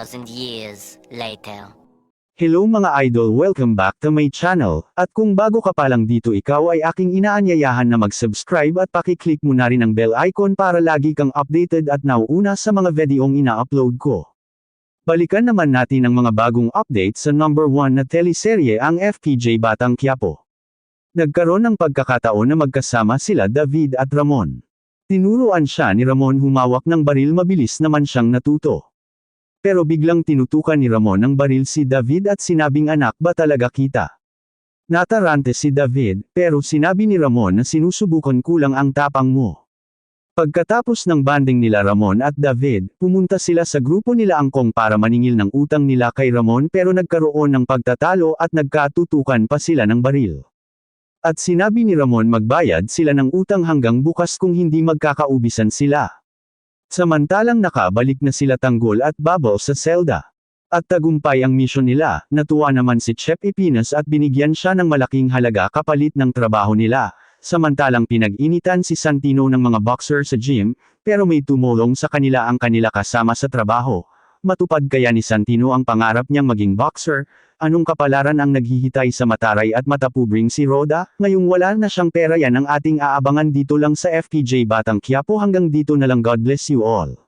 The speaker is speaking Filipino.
thousand years later. Hello mga idol welcome back to my channel, at kung bago ka pa lang dito ikaw ay aking inaanyayahan na mag-subscribe at pakiclick mo na rin ang bell icon para lagi kang updated at nauuna sa mga videong ina-upload ko. Balikan naman natin ang mga bagong update sa number 1 na teleserye ang FPJ Batang Quiapo. Nagkaroon ng pagkakataon na magkasama sila David at Ramon. Tinuruan siya ni Ramon humawak ng baril mabilis naman siyang natuto. Pero biglang tinutukan ni Ramon ng baril si David at sinabing anak ba talaga kita? Natarante si David, pero sinabi ni Ramon na sinusubukan kulang ang tapang mo. Pagkatapos ng banding nila Ramon at David, pumunta sila sa grupo nila Angkong para maningil ng utang nila kay Ramon pero nagkaroon ng pagtatalo at nagkatutukan pa sila ng baril. At sinabi ni Ramon magbayad sila ng utang hanggang bukas kung hindi magkakaubisan sila. Samantalang nakabalik na sila Tanggol at Bubble sa Zelda. At tagumpay ang misyon nila, natuwa naman si Chef Epinas at binigyan siya ng malaking halaga kapalit ng trabaho nila. Samantalang pinag-initan si Santino ng mga boxer sa gym, pero may tumulong sa kanila ang kanila kasama sa trabaho. Matupad kaya ni Santino ang pangarap niyang maging boxer, anong kapalaran ang naghihitay sa mataray at matapubring si Roda, ngayong wala na siyang pera yan ang ating aabangan dito lang sa FPJ Batang Quiapo. Hanggang dito na lang. God bless you all.